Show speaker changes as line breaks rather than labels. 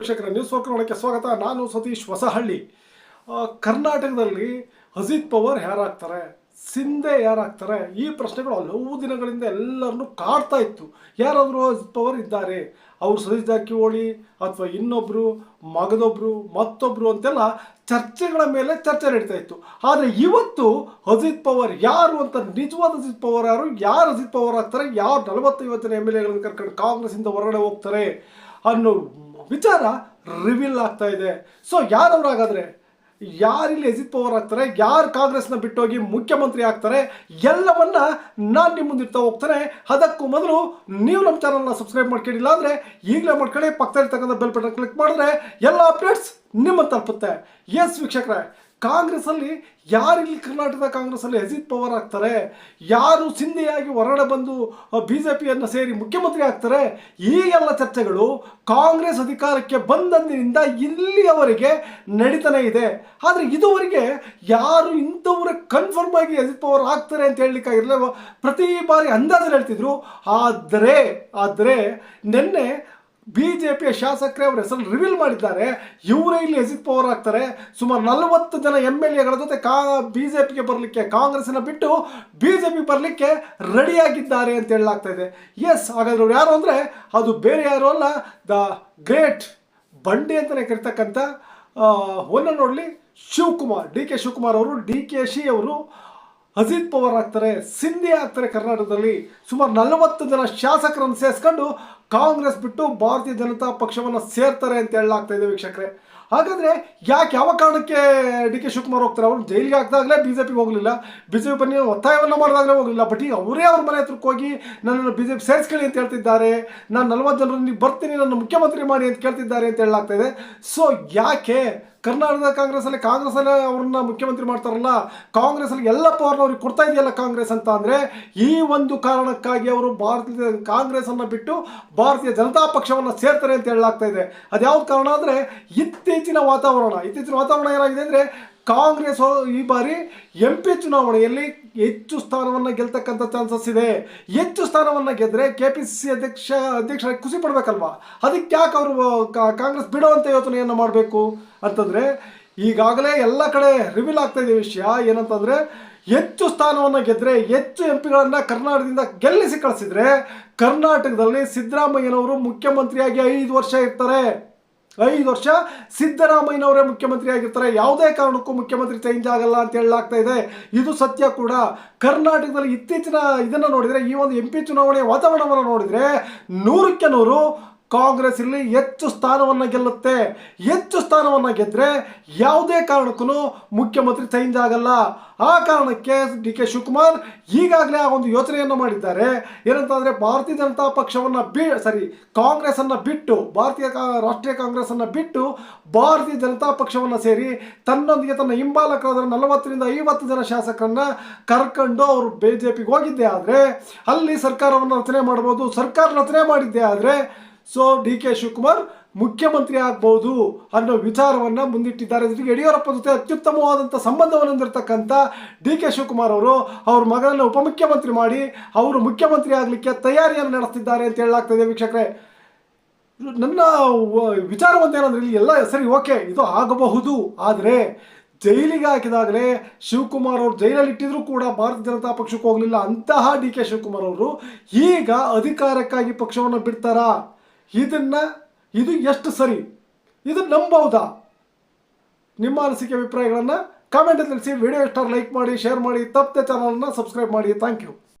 ವೀಕ್ಷಕರ news work ನೋಡೋಕ್ಕೆ ಸ್ವಾಗತ. ನಾನು ಸತೀಶ್ ಹೊಸಹಳ್ಳಿ. ಕರ್ನಾಟಕದಲ್ಲಿ ಅಜಿತ್ ಪವಾರ್ ಯಾರಾಗ್ತಾರೆ, ಸಿಂಧೆ ಯಾರಾಗ್ತಾರೆ, ಈ ಪ್ರಶ್ನೆಗಳು ಹಲವು ದಿನಗಳಿಂದ ಎಲ್ಲರನ್ನೂ ಕಾಡ್ತಾ ಇತ್ತು. ಯಾರಾದರೂ ಅಜಿತ್ ಪವಾರ್ ಇದ್ದಾರೆ? ಅವರು ಸತೀಶ್ ಜಾರಕಿಹೊಳಿ ಅಥವಾ ಇನ್ನೊಬ್ಬರು ಮಗದೊಬ್ಬರು ಮತ್ತೊಬ್ಬರು ಅಂತೆಲ್ಲ ಚರ್ಚೆಗಳ ಮೇಲೆ ಚರ್ಚೆ ನಡೀತಾ ಇತ್ತು. ಆದರೆ ಇವತ್ತು ಅಜಿತ್ ಪವಾರ್ ಯಾರು ಅಂತ, ನಿಜವಾದ ಅಜಿತ್ ಪವಾರ್ ಯಾರು ಯಾರು ಅಜಿತ್ ಪವಾರ್ ಆಗ್ತಾರೆ, ಯಾರು ನಲವತ್ತೈವತ್ತನೇ ಎಂ ಎಲ್ ಎಗಳನ್ನು ಕರ್ಕೊಂಡು ಕಾಂಗ್ರೆಸ್ಸಿಂದ ಹೊರಗಡೆ ಹೋಗ್ತಾರೆ ಅನ್ನೋ ವಿಚಾರ ರಿವೀಲ್ ಆಗ್ತಾ ಇದೆ. ಸೊ ಯಾರವ್ರಾಗಾದ್ರೆ? ಯಾರಿಲ್ಲಿ ಎಜಿತ್ ಪವರ್ ಆಗ್ತಾರೆ? ಯಾರು ಕಾಂಗ್ರೆಸ್ನ ಬಿಟ್ಟೋಗಿ ಮುಖ್ಯಮಂತ್ರಿ ಆಗ್ತಾರೆ? ಎಲ್ಲವನ್ನ ನಾನು ನಿಮ್ಮ ಮುಂದಿರ್ತಾ ಹೋಗ್ತಾನೆ. ಅದಕ್ಕೂ ಮೊದಲು ನೀವು ನಮ್ಮ ಚಾನಲ್ನ ಸಬ್ಸ್ಕ್ರೈಬ್ ಮಾಡ್ಕೊಂಡಿಲ್ಲ ಅಂದರೆ ಈಗಲೇ ಮಾಡ್ಕೊಳ್ಳಿ. ಪಕ್ಕದಲ್ಲಿರ್ತಕ್ಕಂಥ ಬೆಲ್ ಬಟನ್ ಕ್ಲಿಕ್ ಮಾಡಿದ್ರೆ ಎಲ್ಲ ಅಪ್ಡೇಟ್ಸ್ ನಿಮ್ಮನ್ನು ತಲುಪುತ್ತೆ. ಎಸ್ ವೀಕ್ಷಕರೇ ಕಾಂಗ್ರೆಸ್ಸಲ್ಲಿ ಇಲ್ಲಿ ಕರ್ನಾಟಕದ ಕಾಂಗ್ರೆಸ್ಸಲ್ಲಿ ಅಜಿತ್ ಪವಾರ್ ಆಗ್ತಾರೆ? ಯಾರು ಸಿಂಧಿಯಾಗಿ ಹೊರಡ ಬಂದು ಬಿ ಜೆ ಪಿಯನ್ನು ಸೇರಿ ಮುಖ್ಯಮಂತ್ರಿ ಆಗ್ತಾರೆ? ಈ ಎಲ್ಲ ಚರ್ಚೆಗಳು ಕಾಂಗ್ರೆಸ್ ಅಧಿಕಾರಕ್ಕೆ ಬಂದಂದಿನಿಂದ ಇಲ್ಲಿಯವರೆಗೆ ನಡೀತಾನೆ ಇದೆ. ಆದರೆ ಇದುವರೆಗೆ ಯಾರು ಇಂಥವ್ರ ಕನ್ಫರ್ಮ್ ಆಗಿ ಅಜಿತ್ ಪವಾರ್ ಆಗ್ತಾರೆ ಅಂತ ಹೇಳಲಿಕ್ಕಾಗಿರಲಿಲ್ಲ ಪ್ರತಿ ಬಾರಿ ಅಂದಾಜು ಹೇಳ್ತಿದ್ರು, ಆದರೆ ಆದರೆ ನಿನ್ನೆ ಬಿ ಜೆ ಪಿಯ ಶಾಸಕರೇ ಅವರ ಹೆಸರು ರಿವೀಲ್ ಮಾಡಿದ್ದಾರೆ. ಇವರೇ ಇಲ್ಲಿ ಅಜಿತ್ ಪವರ್ ಆಗ್ತಾರೆ. ಸುಮಾರು ನಲವತ್ತು ಜನ ಎಂ ಎಲ್ ಎಗಳ ಜೊತೆ ಕಾ ಬಿ ಜೆ ಪಿಗೆ ಬರಲಿಕ್ಕೆ ಕಾಂಗ್ರೆಸ್ನ ಬಿಟ್ಟು ಬಿ ಜೆ ಪಿ ಬರಲಿಕ್ಕೆ ರೆಡಿಯಾಗಿದ್ದಾರೆ ಅಂತ ಹೇಳಲಾಗ್ತಾ ಇದೆ. ಎಸ್ ಹಾಗಾದ್ರೆ ಅವ್ರು ಯಾರು ಅಂದರೆ, ಅದು ಬೇರೆ ಯಾರು ಅಲ್ಲ ದ ಗ್ರೇಟ್ ಬಂಡಿ ಅಂತಲೇ ಕರಿತಕ್ಕಂಥ ಒನ್ನ ನೋಡಲಿ, ಶಿವಕುಮಾರ್, ಡಿ ಕೆ ಶಿವಕುಮಾರ್ ಅವರು, ಡಿ ಕೆ ಶಿ ಅವರು ಅಜಿತ್ ಪವಾರ್ ಆಗ್ತಾರೆ. ಸಿಂಧಿ ಆಗ್ತಾರೆ ಕರ್ನಾಟಕದಲ್ಲಿ. ಸುಮಾರು ನಲವತ್ತು ಜನ ಶಾಸಕರನ್ನು ಸೇರಿಸ್ಕೊಂಡು ಕಾಂಗ್ರೆಸ್ ಬಿಟ್ಟು ಭಾರತೀಯ ಜನತಾ ಪಕ್ಷವನ್ನು ಸೇರ್ತಾರೆ ಅಂತ ಹೇಳಲಾಗ್ತಾ ಇದೆ ವೀಕ್ಷಕರೇ. ಹಾಗಾದ್ರೆ ಯಾಕೆ ಯಾವ ಕಾರಣಕ್ಕೆ ಡಿ ಕೆ ಶಿವಕುಮಾರ್ ಹೋಗ್ತಾರೆ? ಅವರು ಜೈಲಿಗೆ ಹಾಕಿದಾಗಲೇ ಬಿ ಜೆ ಪಿಗೆ ಹೋಗಲಿಲ್ಲ. ಬಿ ಜೆ ಪಿ ಬನ್ನಿ ಒತ್ತಾಯವನ್ನು ಮಾಡಿದಾಗಲೇ ಹೋಗಲಿಲ್ಲ. ಬಟ್ ಈಗ ಅವರೇ ಅವ್ರ ಮನೆ ಹತ್ರಕ್ಕೆ ಹೋಗಿ ನನ್ನನ್ನು ಬಿ ಜೆ ಪಿ ಸೇರಿಸ್ಕೊಳ್ಳಿ ಅಂತ ಹೇಳ್ತಿದ್ದಾರೆ. ನಾನು ನಲವತ್ತು ಜನರನ್ನು ನೀವು ಬರ್ತೀನಿ, ನನ್ನ ಮುಖ್ಯಮಂತ್ರಿ ಮಾಡಿ ಅಂತ ಕೇಳ್ತಿದ್ದಾರೆ ಅಂತ ಹೇಳಲಾಗ್ತಾ ಇದೆ. ಸೊ ಯಾಕೆ ಕರ್ನಾಟಕದ ಕಾಂಗ್ರೆಸ್ಸಲ್ಲಿ ಕಾಂಗ್ರೆಸ್ಸಲ್ಲಿ ಅವ್ರನ್ನ ಮುಖ್ಯಮಂತ್ರಿ ಮಾಡ್ತಾರಲ್ಲ? ಕಾಂಗ್ರೆಸ್ಸಲ್ಲಿ ಎಲ್ಲ ಪವರ್ನ ಅವ್ರಿಗೆ ಕೊಡ್ತಾ ಇದೆಯಲ್ಲ ಕಾಂಗ್ರೆಸ್ ಅಂತ ಅಂದರೆ, ಈ ಒಂದು ಕಾರಣಕ್ಕಾಗಿ ಅವರು ಭಾರತೀಯ ಕಾಂಗ್ರೆಸ್ಸನ್ನು ಬಿಟ್ಟು ಭಾರತೀಯ ಜನತಾ ಪಕ್ಷವನ್ನು ಸೇರ್ತಾರೆ ಅಂತ ಹೇಳಲಾಗ್ತಾ ಇದೆ. ಅದ್ಯಾವ್ದು ಕಾರಣ ಅಂದರೆ ಇತ್ತೀಚಿನ ವಾತಾವರಣ ಇತ್ತೀಚಿನ ವಾತಾವರಣ ಏನಾಗಿದೆ ಅಂದರೆ ಕಾಂಗ್ರೆಸ್ ಈ ಬಾರಿ ಎಂ ಪಿ ಚುನಾವಣೆಯಲ್ಲಿ ಹೆಚ್ಚು ಸ್ಥಾನವನ್ನು ಗೆಲ್ತಕ್ಕಂಥ ಚಾನ್ಸಸ್ ಇದೆ. ಹೆಚ್ಚು ಸ್ಥಾನವನ್ನು ಗೆದ್ದರೆ ಕೆ ಪಿ ಸಿ ಸಿ ಅಧ್ಯಕ್ಷ, ಅಧ್ಯಕ್ಷರಾಗಿ ಖುಷಿ ಪಡಬೇಕಲ್ವಾ? ಅದಕ್ಕೆ ಯಾಕೆ ಅವರು ಕಾಂಗ್ರೆಸ್ ಬಿಡುವಂಥ ಯೋಚನೆಯನ್ನು ಮಾಡಬೇಕು ಅಂತಂದರೆ ಈಗಾಗಲೇ ಎಲ್ಲ ಕಡೆ ರಿವೀಲ್ ಆಗ್ತಾ ಇದೆ ವಿಷಯ. ಏನಂತಂದರೆ ಹೆಚ್ಚು ಸ್ಥಾನವನ್ನು ಗೆದ್ದರೆ ಹೆಚ್ಚು ಎಂ ಪಿಗಳನ್ನು ಕರ್ನಾಟಕದಿಂದ ಗೆಲ್ಲಿಸಿ ಕಳಿಸಿದ್ರೆ ಕರ್ನಾಟಕದಲ್ಲಿ ಸಿದ್ದರಾಮಯ್ಯನವರು ಮುಖ್ಯಮಂತ್ರಿಯಾಗಿ ಐದು ವರ್ಷ ಇರ್ತಾರೆ. ಐದು ವರ್ಷ ಸಿದ್ದರಾಮಯ್ಯನವರೇ ಮುಖ್ಯಮಂತ್ರಿ ಆಗಿರ್ತಾರೆ. ಯಾವುದೇ ಕಾರಣಕ್ಕೂ ಮುಖ್ಯಮಂತ್ರಿ ಚೇಂಜ್ ಆಗಲ್ಲ ಅಂತ ಹೇಳಲಾಗ್ತಾ ಇದೆ. ಇದು ಸತ್ಯ ಕೂಡ. ಕರ್ನಾಟಕದಲ್ಲಿ ಇತ್ತೀಚಿನ ಇದನ್ನು ನೋಡಿದರೆ, ಈ ಒಂದು ಎಂ ಪಿ ಚುನಾವಣೆಯ ವಾತಾವರಣವನ್ನು ನೋಡಿದರೆ ನೂರಕ್ಕೆ ನೂರು ಕಾಂಗ್ರೆಸ್ ಇಲ್ಲಿ ಹೆಚ್ಚು ಸ್ಥಾನವನ್ನು ಗೆಲ್ಲುತ್ತೆ. ಹೆಚ್ಚು ಸ್ಥಾನವನ್ನು ಗೆದ್ದರೆ ಯಾವುದೇ ಕಾರಣಕ್ಕೂ ಮುಖ್ಯಮಂತ್ರಿ ಚೇಂಜ್ ಆಗಲ್ಲ. ಆ ಕಾರಣಕ್ಕೆ ಡಿ ಕೆ ಶಿವಕುಮಾರ್ ಈಗಾಗಲೇ ಆ ಒಂದು ಯೋಚನೆಯನ್ನು ಮಾಡಿದ್ದಾರೆ. ಏನಂತಂದರೆ ಭಾರತೀಯ ಜನತಾ ಪಕ್ಷವನ್ನು ಬಿ, ಸಾರಿ, ಕಾಂಗ್ರೆಸ್ಸನ್ನು ಬಿಟ್ಟು, ಭಾರತೀಯ ರಾಷ್ಟ್ರೀಯ ಕಾಂಗ್ರೆಸ್ಸನ್ನು ಬಿಟ್ಟು ಭಾರತೀಯ ಜನತಾ ಪಕ್ಷವನ್ನು ಸೇರಿ ತನ್ನೊಂದಿಗೆ ತನ್ನ ಹಿಂಬಾಲಕರಾದ ನಲವತ್ತರಿಂದ ಐವತ್ತು ಜನ ಶಾಸಕರನ್ನ ಕರ್ಕೊಂಡು ಅವರು ಬಿ ಜೆ ಪಿಗೆ ಹೋಗಿದ್ದೆ ಆದರೆ, ಅಲ್ಲಿ ಸರ್ಕಾರವನ್ನು ರಚನೆ ಮಾಡ್ಬೋದು, ಸರ್ಕಾರ ರಚನೆ ಮಾಡಿದ್ದೆ ಆದರೆ ಸೊ ಡಿ ಕೆ ಶಿವಕುಮಾರ್ ಮುಖ್ಯಮಂತ್ರಿ ಆಗ್ಬೋದು ಅನ್ನೋ ವಿಚಾರವನ್ನು ಮುಂದಿಟ್ಟಿದ್ದಾರೆ. ಜೊತೆಗೆ ಯಡಿಯೂರಪ್ಪ ಜೊತೆ ಅತ್ಯುತ್ತಮವಾದಂಥ ಸಂಬಂಧವನ್ನು ಹೊಂದಿರತಕ್ಕಂಥ ಡಿ ಕೆ ಶಿವಕುಮಾರ್ ಅವರು ಅವ್ರ ಮಗನನ್ನು ಉಪಮುಖ್ಯಮಂತ್ರಿ ಮಾಡಿ ಅವರು ಮುಖ್ಯಮಂತ್ರಿ ಆಗಲಿಕ್ಕೆ ತಯಾರಿಯನ್ನು ನಡೆಸ್ತಿದ್ದಾರೆ ಅಂತ ಹೇಳಲಾಗ್ತದೆ ವೀಕ್ಷಕರೇ. ನನ್ನ ವ- ವಿಚಾರ ಒಂದೇನಂದ್ರೆ ಇಲ್ಲಿ ಎಲ್ಲ ಸರಿ ಓಕೆ ಇದು ಆಗಬಹುದು. ಆದರೆ ಜೈಲಿಗೆ ಹಾಕಿದಾಗಲೇ ಶಿವಕುಮಾರ್ ಅವರು ಜೈಲಲ್ಲಿ ಇಟ್ಟಿದ್ರು ಕೂಡ ಭಾರತೀಯ ಜನತಾ ಪಕ್ಷಕ್ಕೆ ಹೋಗಲಿಲ್ಲ ಅಂತಹ ಡಿ ಕೆ ಶಿವಕುಮಾರ್ ಅವರು ಈಗ ಅಧಿಕಾರಕ್ಕಾಗಿ ಪಕ್ಷವನ್ನು ಬಿಡ್ತಾರಾ? ಇದನ್ನ, ಇದು ಎಷ್ಟು ಸರಿ? ಇದು ನಂಬೌದಾ? ನಿಮ್ಮ ಅನಿಸಿಕೆ ಅಭಿಪ್ರಾಯಗಳನ್ನು ಕಾಮೆಂಟ್ ತಿಳಿಸಿ. ವಿಡಿಯೋ ಇಷ್ಟ ಲೈಕ್ ಮಾಡಿ ಶೇರ್ ಮಾಡಿ, ತಪ್ಪದೆ ಚಾನಲನ್ನು ಸಬ್ಸ್ಕ್ರೈಬ್ ಮಾಡಿ. Thank you